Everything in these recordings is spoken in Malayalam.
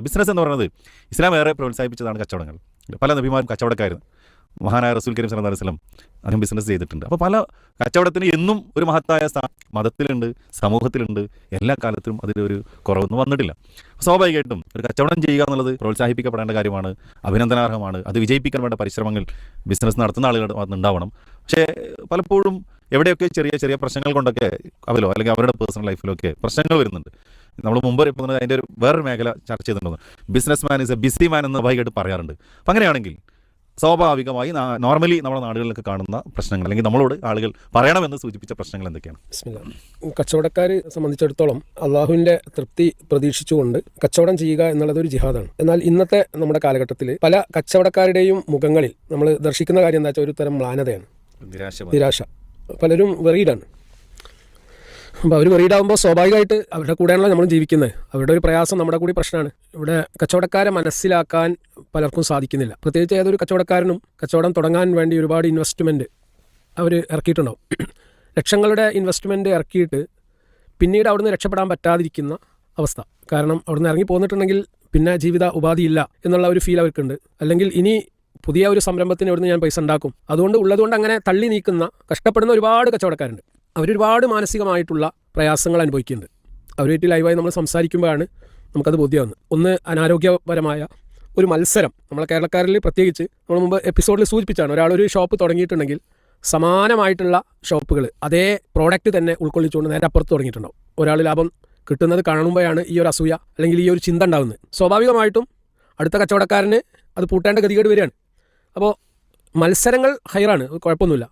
ബിസിനസ് എന്ന് പറയുന്നത് ഇസ്ലാം ഏറെ പ്രോത്സാഹിപ്പിച്ചതാണ് കച്ചവടങ്ങൾ. പല നബിമാരും കച്ചവടക്കാരും മഹാനായ റസൂൽ കരീം സലഹ് അലൈഹി വസല്ലം അദ്ദേഹം ബിസിനസ് ചെയ്തിട്ടുണ്ട്. അപ്പോൾ പല കച്ചവടത്തിന് എന്നും ഒരു മഹത്തായ സ്ഥാ മതത്തിലുണ്ട് സമൂഹത്തിലുണ്ട്. എല്ലാ കാലത്തും അതിലൊരു കുറവൊന്നും വന്നിട്ടില്ല. സ്വാഭാവികമായിട്ടും ഒരു കച്ചവടം ചെയ്യുക എന്നുള്ളത് പ്രോത്സാഹിപ്പിക്കപ്പെടേണ്ട കാര്യമാണ് അഭിനന്ദനാർഹമാണ്. അത് വിജയിപ്പിക്കാൻ വേണ്ട പരിശ്രമങ്ങൾ ബിസിനസ് നടത്തുന്ന ആളുകൾ ഉണ്ടാവണം പക്ഷേ പലപ്പോഴും എവിടെയൊക്കെ ചെറിയ ചെറിയ പ്രശ്നങ്ങൾ കൊണ്ടൊക്കെ അവരോ അല്ലെങ്കിൽ അവരുടെ പേഴ്സണൽ ലൈഫിലൊക്കെ പ്രശ്നങ്ങൾ വരുന്നുണ്ട്. നമ്മൾ മുമ്പ് ഇപ്പോൾ അതിന്റെ ഒരു വേറൊരു മേഖല ചർച്ച ചെയ്തിട്ടുണ്ട് businessman is a busy man എന്ന് വൈകിട്ട് പറയാറുണ്ട്. അപ്പം അങ്ങനെയാണെങ്കിൽ സ്വാഭാവികമായി നോർമലി നമ്മുടെ നാടുകളിലൊക്കെ കാണുന്ന പ്രശ്നങ്ങൾ അല്ലെങ്കിൽ നമ്മളോട് ആളുകൾ പറയണമെന്ന് സൂചിപ്പിച്ച പ്രശ്നങ്ങൾ എന്തൊക്കെയാണ്. കച്ചവടക്കാരെ സംബന്ധിച്ചിടത്തോളം അള്ളാഹുവിന്റെ തൃപ്തി പ്രതീക്ഷിച്ചുകൊണ്ട് കച്ചവടം ചെയ്യുക എന്നുള്ളത് ഒരു ജിഹാദാണ്. എന്നാൽ ഇന്നത്തെ നമ്മുടെ കാലഘട്ടത്തിൽ പല കച്ചവടക്കാരുടെയും മുഖങ്ങളിൽ നമ്മൾ ദർശിക്കുന്ന കാര്യം എന്താ വെച്ചാൽ ഒരു തരം മ്ലാനതയാണ്. നിരാശ. നിരാശ. പലരും വെറീഡാണ് അപ്പോൾ അവർ വെറീഡാകുമ്പോൾ സ്വാഭാവികമായിട്ട് അവരുടെ കൂടെയാണല്ലോ നമ്മൾ ജീവിക്കുന്നത്. അവരുടെ ഒരു പ്രയാസം നമ്മുടെ കൂടി പ്രശ്നമാണ്. ഇവിടെ കച്ചവടക്കാരെ മനസ്സിലാക്കാൻ പലർക്കും സാധിക്കുന്നില്ല. പ്രത്യേകിച്ച് ഏതൊരു കച്ചവടക്കാരനും കച്ചവടം തുടങ്ങാൻ വേണ്ടി ഒരുപാട് ഇൻവെസ്റ്റ്മെന്റ് അവർ ഇറക്കിയിട്ടുണ്ടാവും. ലക്ഷങ്ങളുടെ ഇൻവെസ്റ്റ്മെന്റ് ഇറക്കിയിട്ട് പിന്നീട് അവിടുന്ന് രക്ഷപ്പെടാൻ പറ്റാതിരിക്കുന്ന അവസ്ഥ. കാരണം അവിടുന്ന് ഇറങ്ങി പോന്നിട്ടുണ്ടെങ്കിൽ പിന്നെ ജീവിത ഉപാധിയില്ല എന്നുള്ള ഒരു ഫീൽ അവർക്കുണ്ട്. അല്ലെങ്കിൽ ഇനി പുതിയ ഒരു സംരംഭത്തിന് ഇവിടുന്ന് ഞാൻ പൈസ ഉണ്ടാക്കും. അതുകൊണ്ട് ഉള്ളതുകൊണ്ട് അങ്ങനെ തള്ളി നീക്കുന്ന കഷ്ടപ്പെടുന്ന ഒരുപാട് കച്ചവടക്കാരുണ്ട്. അവരൊരുപാട് മാനസികമായിട്ടുള്ള പ്രയാസങ്ങൾ അനുഭവിക്കുന്നുണ്ട്. അവരുമായിട്ട് ലൈവായി നമ്മൾ സംസാരിക്കുമ്പോഴാണ് നമുക്കത് ബോധ്യമാകുന്നത് ഒന്ന് അനാരോഗ്യപരമായ ഒരു മത്സരം. നമ്മളെ കേരളക്കാരിൽ പ്രത്യേകിച്ച് നമ്മൾ മുമ്പ് എപ്പിസോഡിൽ സൂചിപ്പിച്ചാണ് ഒരാളൊരു ഷോപ്പ് തുടങ്ങിയിട്ടുണ്ടെങ്കിൽ സമാനമായിട്ടുള്ള ഷോപ്പുകൾ അതേ പ്രോഡക്റ്റ് തന്നെ ഉൾക്കൊള്ളിച്ചുകൊണ്ട് നേരെ അപ്പുറത്ത് തുടങ്ങിയിട്ടുണ്ടാവും. ഒരാൾ ലാഭം കിട്ടുന്നത് കാണുമ്പോഴാണ് ഈ ഒരു അസൂയ അല്ലെങ്കിൽ ഈ ഒരു ചിന്ത ഉണ്ടാകുന്നത് സ്വാഭാവികമായിട്ടും അടുത്ത കച്ചവടക്കാരന് അത് പൂട്ടേണ്ട ഗതികേട് വരികയാണ്. അപ്പോൾ മത്സരങ്ങൾ ഹയറാണ് കുഴപ്പമൊന്നുമില്ല.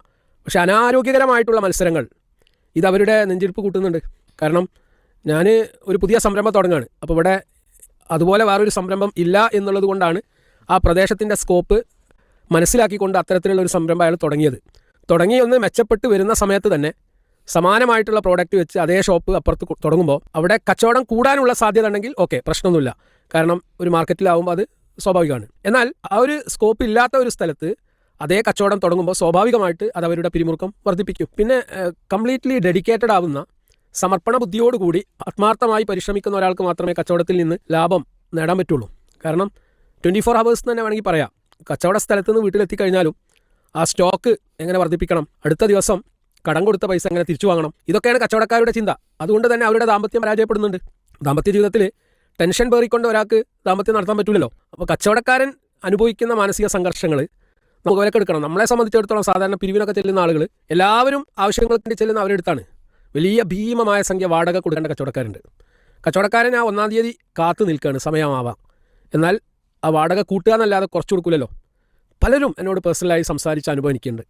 പക്ഷേ അനാരോഗ്യകരമായിട്ടുള്ള മത്സരങ്ങൾ ഇത് അവരുടെ നെഞ്ചിരിപ്പ് കൂട്ടുന്നുണ്ട്. കാരണം ഞാൻ ഒരു പുതിയ സംരംഭം തുടങ്ങുകയാണ് അപ്പോൾ ഇവിടെ അതുപോലെ വേറൊരു സംരംഭം ഇല്ല എന്നുള്ളത് കൊണ്ടാണ് ആ പ്രദേശത്തിന്റെ സ്കോപ്പ് മനസ്സിലാക്കിക്കൊണ്ട് അത്തരത്തിലുള്ള ഒരു സംരംഭം അയാൾ തുടങ്ങിയത്. തുടങ്ങി ഒന്ന് മെച്ചപ്പെട്ട് വരുന്ന സമയത്ത് തന്നെ സമാനമായിട്ടുള്ള പ്രോഡക്റ്റ് വെച്ച് അതേ ഷോപ്പ് അപ്പുറത്ത് തുടങ്ങുമ്പോൾ അവിടെ കച്ചവടം കൂടാനുള്ള സാധ്യത ഉണ്ടെങ്കിൽ ഓക്കെ പ്രശ്നമൊന്നുമില്ല. കാരണം ഒരു മാർക്കറ്റിലാവുമ്പോൾ അത് സ്വാഭാവികമാണ്. എന്നാൽ ആ ഒരു സ്കോപ്പ് ഇല്ലാത്ത ഒരു സ്ഥലത്ത് അതേ കച്ചവടം തുടങ്ങുമ്പോൾ സ്വാഭാവികമായിട്ട് അത് അവരുടെ പിരിമുറുക്കം വർദ്ധിപ്പിക്കും. പിന്നെ കംപ്ലീറ്റ്ലി ഡെഡിക്കേറ്റഡ് ആവുന്ന സമർപ്പണ ബുദ്ധിയോടുകൂടി ആത്മാർത്ഥമായി പരിശ്രമിക്കുന്ന ഒരാൾക്ക് മാത്രമേ കച്ചവടത്തിൽ നിന്ന് ലാഭം നേടാൻ പറ്റുള്ളൂ. കാരണം ട്വന്റി ഫോർ ഹവേഴ്സ് തന്നെ വേണമെങ്കിൽ പറയാം. കച്ചവട സ്ഥലത്ത് നിന്ന് വീട്ടിലെത്തിക്കഴിഞ്ഞാലും ആ സ്റ്റോക്ക് എങ്ങനെ വർദ്ധിപ്പിക്കണം? അടുത്ത ദിവസം കടം കൊടുത്ത പൈസ എങ്ങനെ തിരിച്ചു വാങ്ങണം? ഇതൊക്കെയാണ് കച്ചവടക്കാരുടെ ചിന്ത. അതുകൊണ്ട് തന്നെ അവരുടെ ദാമ്പത്യം പരാജയപ്പെടുന്നുണ്ട്. ദാമ്പത്യ ജീവിതത്തിൽ ടെൻഷൻ പേറിക്കൊണ്ട് ഒരാൾക്ക് ദാമ്പത്യം നടത്താൻ പറ്റില്ലല്ലോ അപ്പോൾ കച്ചവടക്കാരൻ അനുഭവിക്കുന്ന മാനസിക സംഘർഷങ്ങൾ നമുക്ക് വിലക്കെടുക്കണം നമ്മളെ സംബന്ധിച്ചിടത്തോളം സാധാരണ പിരിവിനൊക്കെ ചെല്ലുന്ന ആളുകൾ എല്ലാവരും ആവശ്യങ്ങൾക്ക് ചെല്ലുന്ന അവരെടുത്താണ് വലിയ ഭീമമായ സംഖ്യ വാടക കൊടുക്കേണ്ട കച്ചവടക്കാരുണ്ട്. കച്ചവടക്കാരൻ ആ ഒന്നാം തീയതി കാത്തു നിൽക്കുകയാണ് സമയമാവാം. എന്നാൽ ആ വാടക കൂട്ടുക എന്നല്ലാതെ കുറച്ച് കൊടുക്കില്ലല്ലോ പലരും എന്നോട് പേഴ്സണലായി സംസാരിച്ച അനുഭവം എനിക്കുണ്ട്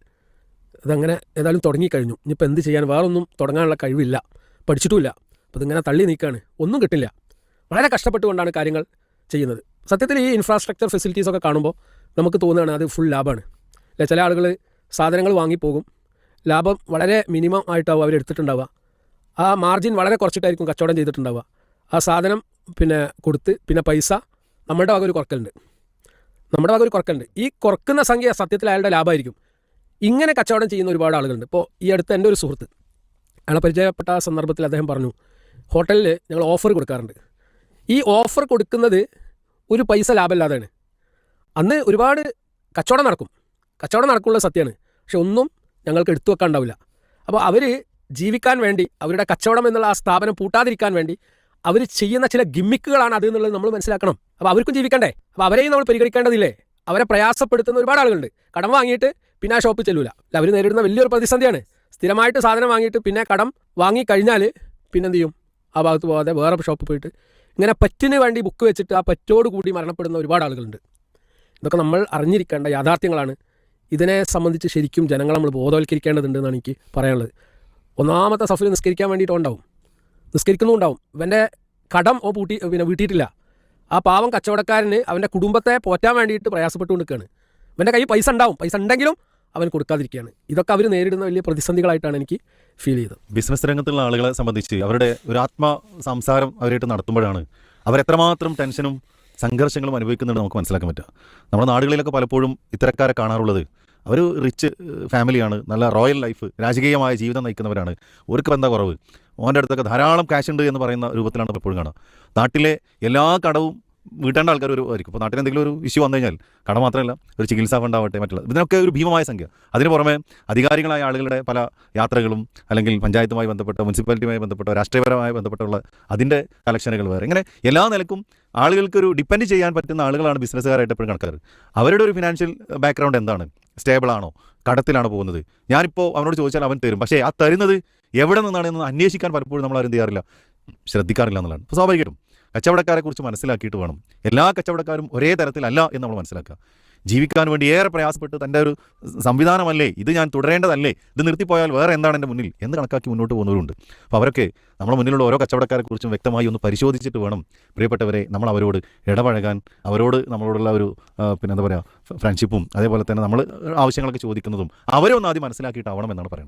അതങ്ങനെ ഏതായാലും തുടങ്ങിക്കഴിഞ്ഞു. ഇനിയിപ്പോൾ എന്ത് ചെയ്യാൻ? വേറൊന്നും തുടങ്ങാനുള്ള കഴിവില്ല. പഠിച്ചിട്ടുമില്ല. അപ്പോൾ ഇതിങ്ങനെ തള്ളി നീക്കുകയാണ് ഒന്നും കിട്ടില്ല. വളരെ കഷ്ടപ്പെട്ടുകൊണ്ടാണ് കാര്യങ്ങൾ ചെയ്യുന്നത്. സത്യത്തിൽ ഈ ഇൻഫ്രാസ്ട്രക്ചർ ഫെസിലിറ്റീസ് ഒക്കെ കാണുമ്പോൾ നമുക്ക് തോന്നുകയാണ് അത് ഫുൾ ലാഭമാണ്. അല്ലെ? ചില ആളുകൾ സാധനങ്ങൾ വാങ്ങിപ്പോകും. ലാഭം വളരെ മിനിമം ആയിട്ടാവും അവർ എടുത്തിട്ടുണ്ടാവുക. ആ മാർജിൻ വളരെ കുറച്ചിട്ടായിരിക്കും കച്ചവടം ചെയ്തിട്ടുണ്ടാവുക. ആ സാധനം പിന്നെ കൊടുത്ത് പിന്നെ പൈസ നമ്മുടെ വക ഒരു കുറക്കലുണ്ട്. നമ്മുടെ വക ഒരു കുറക്കലുണ്ട്. ഈ കുറക്കുന്ന സംഖ്യ സത്യത്തിൽ അയാളുടെ ലാഭമായിരിക്കും. ഇങ്ങനെ കച്ചവടം ചെയ്യുന്ന ഒരുപാട് ആളുകളുണ്ട്. ഇപ്പോൾ ഈ അടുത്ത് എന്റെ ഒരു സുഹൃത്ത് അയാളെ പരിചയപ്പെട്ട ആ സന്ദർഭത്തിൽ അദ്ദേഹം പറഞ്ഞു ഹോട്ടലിൽ ഞങ്ങൾ ഓഫർ കൊടുക്കാറുണ്ട്. ഈ ഓഫർ കൊടുക്കുന്നത് ഒരു പൈസ ലാഭമില്ലാതെയാണ്. അന്ന് ഒരുപാട് കച്ചവടം നടക്കും. കച്ചവടം നടക്കുള്ള സത്യമാണ്. പക്ഷെ ഒന്നും ഞങ്ങൾക്ക് എടുത്തു വെക്കാൻ ഉണ്ടാവില്ല അപ്പോൾ അവർ ജീവിക്കാൻ വേണ്ടി അവരുടെ കച്ചവടം എന്നുള്ള ആ സ്ഥാപനം പൂട്ടാതിരിക്കാൻ വേണ്ടി അവർ ചെയ്യുന്ന ചില ഗിമ്മിക്കുകളാണ് അത് എന്നുള്ളത് നമ്മൾ മനസ്സിലാക്കണം. അപ്പോൾ അവർക്കും ജീവിക്കണ്ടേ? അപ്പോൾ അവരെയും നമ്മൾ പരിഗണിക്കേണ്ടതില്ലേ? അവരെ പ്രയാസപ്പെടുത്തുന്ന ഒരുപാട് ആളുകളുണ്ട്. കടം വാങ്ങിയിട്ട് പിന്നെ ആ ഷോപ്പിൽ ചെല്ലൂല. അവർ നേരിടുന്ന വലിയൊരു പ്രതിസന്ധിയാണ്. സ്ഥിരമായിട്ട് സാധനം വാങ്ങിയിട്ട് പിന്നെ കടം വാങ്ങിക്കഴിഞ്ഞാൽ പിന്നെ എന്ത് ചെയ്യും? ആ ഭാഗത്ത് പോകാതെ വേറെ ഷോപ്പിൽ പോയിട്ട് ഇങ്ങനെ പറ്റിന് വേണ്ടി ബുക്ക് വെച്ചിട്ട് ആ പറ്റോട് കൂടി മരണപ്പെടുന്ന ഒരുപാട് ആളുകളുണ്ട്. ഇതൊക്കെ നമ്മൾ അറിഞ്ഞിരിക്കേണ്ട യാഥാർത്ഥ്യങ്ങളാണ്. ഇതിനെ സംബന്ധിച്ച് ശരിക്കും ജനങ്ങളെ നമ്മൾ ബോധവൽക്കരിക്കേണ്ടതുണ്ട് എന്നാണ് എനിക്ക് പറയാനുള്ളത്. ഒന്നാമത്തെ സഫിൽ നിസ്കരിക്കാൻ വേണ്ടിയിട്ടുണ്ടാവും നിസ്കരിക്കുന്നുണ്ടാവും ഇവന്റെ കടം ഓ പൂട്ടി പിന്നെ വീട്ടിയിട്ടില്ല. ആ പാവം കച്ചവടക്കാരന് അവന്റെ കുടുംബത്തെ പോറ്റാൻ വേണ്ടിയിട്ട് പ്രയാസപ്പെട്ടുകൊണ്ട് നിൽക്കുകയാണ് ഇവന്റെ കയ്യിൽ പൈസ ഉണ്ടാവും. പൈസ ഉണ്ടെങ്കിലും അവൻ കൊടുക്കാതിരിക്കുകയാണ്. ഇതൊക്കെ അവർ നേരിടുന്ന വലിയ പ്രതിസന്ധികളായിട്ടാണ് എനിക്ക് ഫീൽ ചെയ്തത്. ബിസിനസ് രംഗത്തുള്ള ആളുകളെ സംബന്ധിച്ച് അവരുടെ ഒരു ആത്മ സംസാരം അവരായിട്ട് നടത്തുമ്പോഴാണ് അവരെത്രമാത്രം ടെൻഷനും സംഘർഷങ്ങളും അനുഭവിക്കുന്നുണ്ട് നമുക്ക് മനസ്സിലാക്കാൻ പറ്റുക. നമ്മുടെ നാടുകളിലൊക്കെ പലപ്പോഴും ഇത്തരക്കാരെ കാണാറുള്ളത് അവർ റിച്ച് ഫാമിലിയാണ് നല്ല റോയൽ ലൈഫ് രാജകീയമായ ജീവിതം നയിക്കുന്നവരാണ്. അവർക്ക് എന്താ കുറവ്? ഓന്റെ അടുത്തൊക്കെ ധാരാളം ക്യാഷ് ഉണ്ട് എന്ന് പറയുന്ന രൂപത്തിലാണ് പലപ്പോഴും കാണുക. നാട്ടിലെ എല്ലാ കടവും വീട്ടേണ്ട ആൾക്കാർ ഒരു ആയിരിക്കും. ഇപ്പോൾ നാട്ടിൽ എന്തെങ്കിലും ഒരു ഇഷ്യൂ വന്നു കഴിഞ്ഞാൽ കട മാത്രമല്ല ഒരു ചികിത്സാ ഫണ്ട് മറ്റുള്ള. ഇതിനൊക്കെ ഒരു ഭീമമായ സംഖ്യ. അതിന് പുറമെ അധികാരികളായ ആളുകളുടെ പല യാത്രകളും അല്ലെങ്കിൽ പഞ്ചായത്തുമായി ബന്ധപ്പെട്ട മുനിസിപ്പാലിറ്റിയുമായി ബന്ധപ്പെട്ട രാഷ്ട്രീയപരമായി ബന്ധപ്പെട്ടുള്ള അതിന്റെ കളക്ഷനുകൾ വേറെ. ഇങ്ങനെ എല്ലാ നിലക്കും ആളുകൾക്ക് ഒരു ഡിപ്പെൻഡ് ചെയ്യാൻ പറ്റുന്ന ആളുകളാണ് ബിസിനസ്സുകാരായിട്ട് എപ്പോഴും കണക്കാറ് അവരുടെ ഒരു ഫിനാൻഷ്യൽ ബാക്ക്ഗ്രൗണ്ട് എന്താണ്? സ്റ്റേബിളാണോ കടത്തിലാണ് പോകുന്നത്? ഞാനിപ്പോൾ അവനോട് ചോദിച്ചാൽ അവൻ തരും. പക്ഷേ ആ തരുന്നത് എവിടെ നിന്നാണ് എന്ന് അന്വേഷിക്കാൻ പലപ്പോഴും നമ്മൾ ആരും ചെയ്യാറില്ല ശ്രദ്ധിക്കാറില്ല എന്നുള്ളതാണ്. സ്വാഭാവികമായിട്ടും കച്ചവടക്കാരെ കുറിച്ച് മനസ്സിലാക്കിയിട്ട് വേണം. എല്ലാ കച്ചവടക്കാരും ഒരേ തരത്തിലല്ല എന്ന് നമ്മൾ മനസ്സിലാക്കുക. ജീവിക്കാൻ വേണ്ടി ഏറെ പ്രയാസപ്പെട്ട് തന്റെ ഒരു സംവിധാനമല്ലേ ഇത് ഞാൻ തുടരേണ്ടതല്ലേ ഇത് നിർത്തിപ്പോയാൽ വേറെ എന്താണ് എന്റെ മുന്നിൽ എന്ന് കണക്കാക്കി മുന്നോട്ട് പോകുന്നവരുണ്ട്. അപ്പോൾ അവരൊക്കെ നമ്മുടെ മുന്നിലുള്ള ഓരോ കച്ചവടക്കാരെ കുറിച്ചും വ്യക്തമായി ഒന്ന് പരിശോധിച്ചിട്ട് വേണം. പ്രിയപ്പെട്ടവരെ നമ്മൾ അവരോട് ഇടപഴകാൻ അവരോട് നമ്മളോടുള്ള ഒരു പിന്നെ എന്താ പറയുക ഫ്രണ്ട്ഷിപ്പും അതേപോലെ തന്നെ നമ്മൾ ആവശ്യങ്ങളൊക്കെ ചോദിക്കുന്നതും അവരെ ഒന്ന് ആദ്യം മനസ്സിലാക്കിയിട്ടാവണം എന്നാണ് പറയുന്നത്.